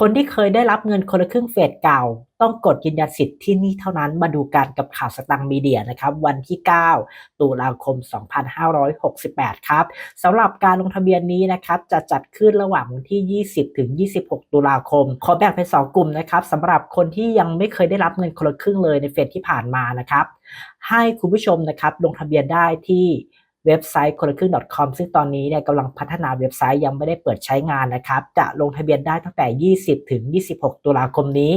คนที่เคยได้รับเงินคนละครึ่งเฟสเก่า ต้องกดยืนยันสิทธิ์ที่นี่เท่านั้นมาดูกันกับข่าวสตังค์มีเดียนะครับ วันที่ 9 ตุลาคม 2568 ครับสำหรับการลงทะเบียนนี้นะครับจะจัดขึ้นระหว่างวันที่ 20 ถึง 26 ตุลาคม ขอแบ่งเป็น 2 กลุ่มนะครับสำหรับคนที่ยังไม่เคยได้รับเงินคนละครึ่งเลยในเฟสที่ผ่านมานะครับ ให้คุณผู้ชมนะครับลงทะเบียนได้ที่ เว็บไซต์คนละครึ่ง .com ซึ่งตอนนี้เนี่ยกำลังพัฒนาเว็บไซต์ยังไม่ได้เปิดใช้งานนะครับ จะลงทะเบียนได้ตั้งแต่ 20 ถึง 26 ตุลาคมนี้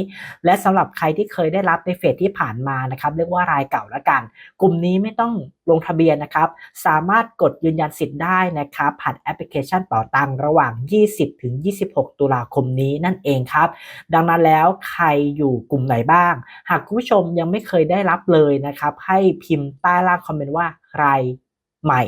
และสำหรับใครที่เคยได้รับในเฟสที่ผ่านมานะครับ เรียกว่ารายเก่าละกัน กลุ่มนี้ไม่ต้องลงทะเบียนนะครับ สามารถกดยืนยันสิทธิ์ได้นะครับผ่านแอปพลิเคชันเป๋าตังระหว่าง 20 ถึง 26 ตุลาคมนี้นั่นเองครับ ดังนั้นแล้วใครอยู่กลุ่มไหนบ้าง หากคุณผู้ชมยังไม่เคยได้รับเลยนะครับ ให้พิมพ์ใต้ล่างคอมเมนต์ว่าใคร ใหม่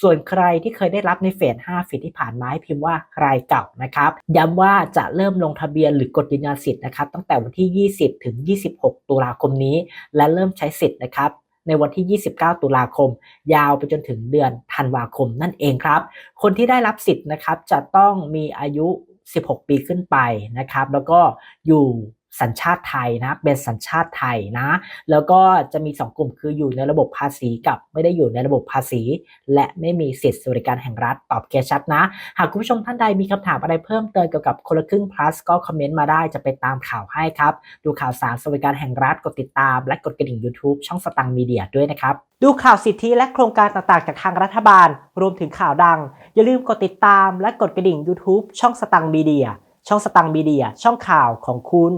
ส่วนใครที่เคยได้รับในเฟส 5 เฟสที่ผ่านมาให้พิมพ์ว่าใครเก่านะครับ ย้ำว่าจะเริ่มลงทะเบียนหรือกดยืนยันสิทธิ์นะครับตั้งแต่วันที่ 20 ถึง 26 ตุลาคมนี้ และเริ่มใช้สิทธิ์นะครับในวันที่ 29 ตุลาคม ยาวไปจนถึงเดือนธันวาคมนั่นเองครับ คนที่ได้รับสิทธิ์นะครับจะต้องมีอายุ 16 ปีขึ้นไปนะครับ แล้วก็อยู่ สัญชาติไทยนะ เป็นสัญชาติไทยนะ แล้วก็จะมี 2 กลุ่มคืออยู่ในระบบภาษีกับไม่ได้อยู่ในระบบภาษี และไม่มีสิทธิสวัสดิการแห่งรัฐตอบเคชัดนะ หากคุณผู้ชมท่านใดมีคำถามอะไรเพิ่มเติมเกี่ยวกับคนละครึ่ง plus ก็คอมเมนต์มาได้จะไปตามข่าวให้ครับ ดูข่าวสารสวัสดิการแห่งรัฐกดติดตาม และกดกระดิ่ง YouTube ช่องสตังค์มีเดียด้วยนะครับ ดูข่าวสิทธิและโครงการต่างๆ จากทางรัฐบาล รวมถึงข่าวดัง อย่าลืมกดติดตาม และกดกระดิ่ง YouTube ช่องสตังค์มีเดียช่องสตังค์มีเดียช่องข่าวของคุณ